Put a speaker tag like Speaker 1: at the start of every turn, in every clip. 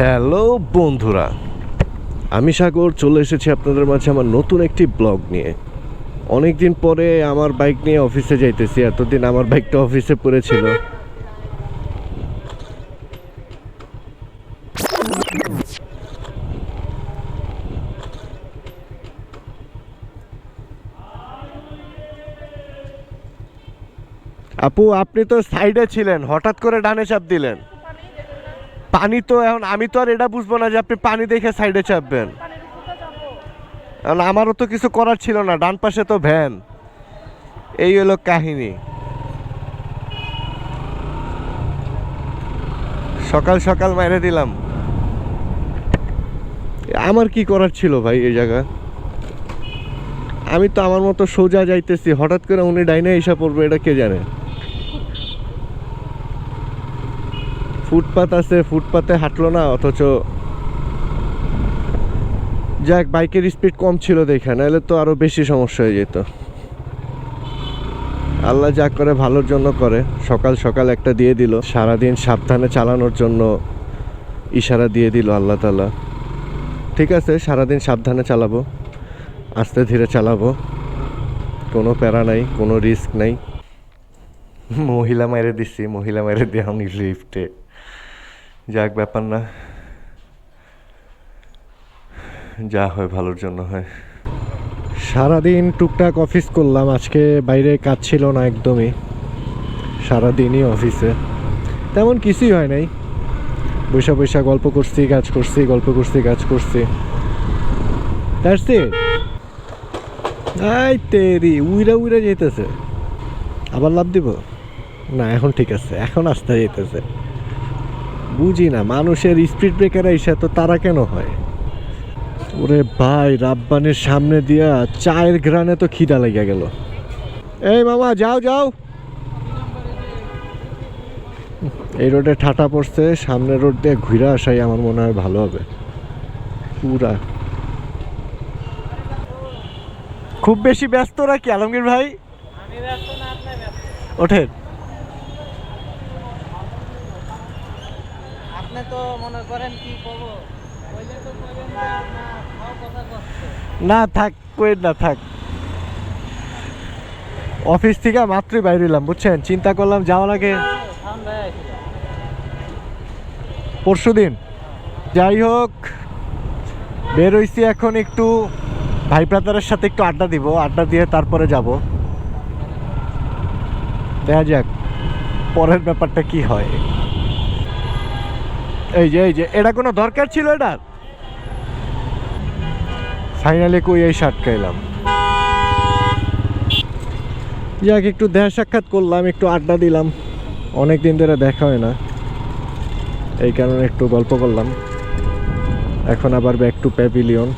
Speaker 1: Hello বন্ধুরা, আমি সাগর, চলে এসেছি আপনাদের মাঝে আমার নতুন একটি ব্লগ নিয়ে। অনেক দিন পরে আমার বাইক নিয়ে অফিসে যাইতেছি, এতদিন আমার বাইকটা অফিসে পড়েছিল। আপু, আপনি তো সাইডে ছিলেন, হঠাৎ করে ডানে চাপ দিলেন। পানি তো এখন আমি তো আর এটা বুঝব না যে আপনি পানি দেখে সাইডে চাপবেন। কারণ আমারও তো কিছু করার ছিল না, ডান পাশে তো ভ্যান। এই হলো কাহিনী। সকাল সকাল মাইরে দিলাম। আমার কি করার ছিল ভাই এই জায়গা? আমি তো আমার মতো সোজা যাইতেছি, হঠাৎ করে উনি ডাইনে এসে পড়বে, এটা কে জানে? ফুটপাত আছে, ফুটপাতে হাঁটলো না, অথচ যাক, বাইকের স্পিড কম ছিল দেখে, নাহলে তো আরও বেশি সমস্যা হয়ে যেত। আল্লাহ যা করে, ভালোর জন্য করে। সকাল সকাল একটা দিয়ে দিল। সারাদিন সাবধানে চালানোর জন্য ইশারা দিয়ে দিল আল্লাহ তালা ঠিক আছে, সারাদিন সাবধানে চালাবো। আস্তে ধীরে চালাবো। কোনো প্যারা নাই, কোনো রিস্ক নাই। মহিলা মেরে দিচ্ছি মহিলা মেরে দেওয়া লিফটে যাক, ব্যাপার না। যা হয়, ভালোর জন্য হয়। সারাদিন টুকটাক অফিস করলাম, আজকে বাইরে কাজ ছিল না একদমই। সারাদিনই অফিসে। তেমন কিছুই হয় নাই। বৈশা বৈশা গল্প করছি, কাজ করছি, গল্প করছি, কাজ করছি। আই তেরি, উইরা উইরা যেতেছে আবার লাভ দিব? না, এখন ঠিক আছে, এখন আসতে যেতেছে বুঝি না মানুষের স্পিড ব্রেকার এসে তো তারা কেন হয়? ওরে ভাই রাব্বানের সামনে দিয়া চায়ের গ্রানে তো খিদা লেগে গেল। এই মামা যাও যাও। এই রোডে ঠাটা পড়ছে সামনের রোড দিয়ে ঘুরে আসাই আমার মনে হয় ভালো হবে। পুরা। খুব বেশি ব্যস্ত নাকি আলমগীর ভাই? ওঠেন।
Speaker 2: আপনি তো মনে করেন কি করব? কইলে তো কইবেন যে না
Speaker 1: থাক কোয়েন না থাক। অফিস থেকে মাত্রই বাইরে এলাম বুঝছেন? চিন্তা করলাম যাওয়ার আগে পরশু দিন। যাই হোক বের হইছি এখন একটু ভাই ব্রাদারের সাথে একটু আড্ডা দিব আড্ডা দিয়ে তারপরে যাব। দেখা যাক পরের ব্যাপারটা কি হয়। এই যে এই যে, এটা কোনো দরকার ছিল এটার ফাইনালি কই এই শার্ট খাইলাম। যাক, একটু দেখা সাক্ষাৎ করলাম, একটু আড্ডা দিলাম। অনেক দিন ধরে দেখা হয় না। এই কারণে একটু গল্প করলাম। এখন আবার ব্যাক টু প্যাভিলিয়ন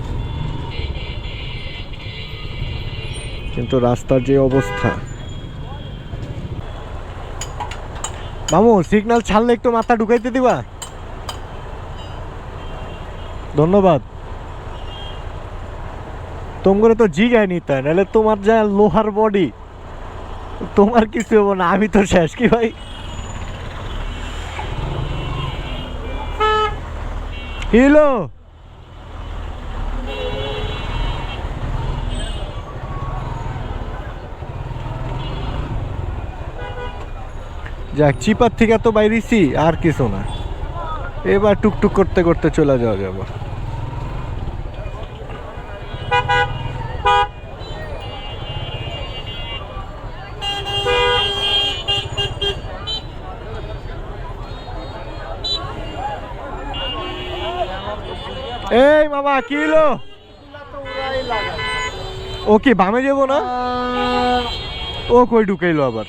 Speaker 1: কিন্তু রাস্তার যে অবস্থা। মামু সিগন্যাল ছাড়লে একটু মাথা ঢুকাইতে দিবা? ধন্যবাদ। তোমার তো জিগায় নিতে হয়, নাহলে তোমার যা লোহার বডি তোমার কিছু হব না আমি তো শেষ কি ভাই? হিলো! যাক চিপার থেকে তো বাইরেছি আর কিছু না। এবার টুকটুক করতে করতে চলে যাওয়া যাবে। এই মামা কি হলো? ও কি বামে যাব না? ও কই ঢুকাইলো আবার?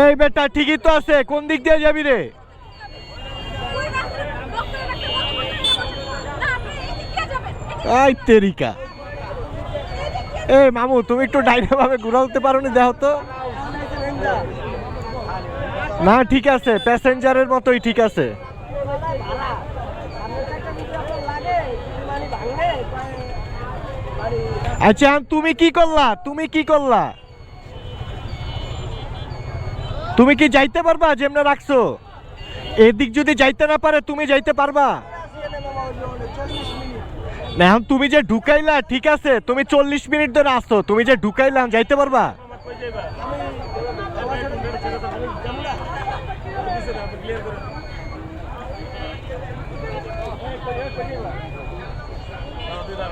Speaker 1: এই বেটা ঠিকই তো আছে। কোন দিক দিয়ে যাবি রে? এই তেরিকা। এই মামু তুমি একটু ডাইনে ভাবে ঘুরাতে পারো নি দেখো তো। না ঠিক আছে প্যাসেঞ্জারের মতোই ঠিক আছে। আচ্ছা তুমি কি করলা? তুমি কি করলা? তুমি কি যাইতে পারবা, যেমনে রাখছো? এদিক যদি যাইতে না পারে, তুমি যাইতে পারবা? না, এখন তুমি যে ঢুকাইলা, ঠিক আছে, তুমি চল্লিশ মিনিট ধরে আসো তুমি যে ঢুকাইলাম যাইতে পারবা?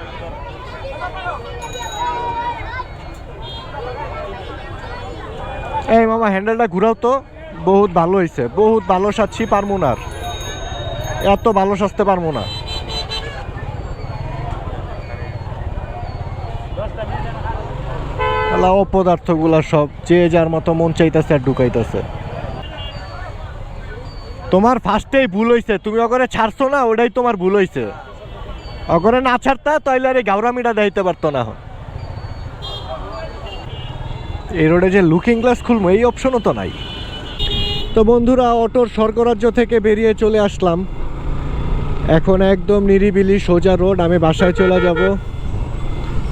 Speaker 1: এই মামা হ্যান্ডেলটা ঘুরাও তো। বহুত ভালো হয়েছে বহুত ভালো সাজছি পারব না এত ভালো সাজতে পারব না। আল্লাহ অপদার্থগুলা সব যে যার মতো মন চাইতেছে আর ঢুকাইতেছে। তোমার ফার্স্টেই ভুল হইছে। তুমি ওখানে ছাড়ছো না, ওটাই তোমার ভুল হইছে। ওখানে না ছাড়তা তাইলে আর এই গাউরামিটা দিতে পারতো না। এই রোডে যে লুকিং গ্লাস খুলবো, এই অপশনও তো নাই। তো বন্ধুরা, অটোর স্বর্গরাজ্য থেকে বেরিয়ে চলে আসলাম। এখন একদম নিরিবিলি সোজা রোড আমি বাসায় চলে যাব।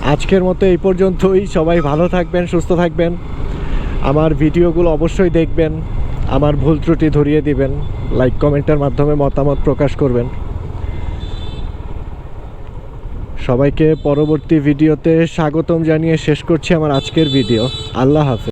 Speaker 1: আজকের মতো এই পর্যন্তই। সবাই ভালো থাকবেন, সুস্থ থাকবেন। আমার ভিডিওগুলো অবশ্যই দেখবেন। আমার ভুল ত্রুটি ধরিয়ে দিবেন। লাইক কমেন্টের মাধ্যমে মতামত প্রকাশ করবেন। সবাইকে পরবর্তী ভিডিওতে স্বাগতম জানিয়ে শেষ করছি আমার আজকের ভিডিও। আল্লাহ হাফেজ।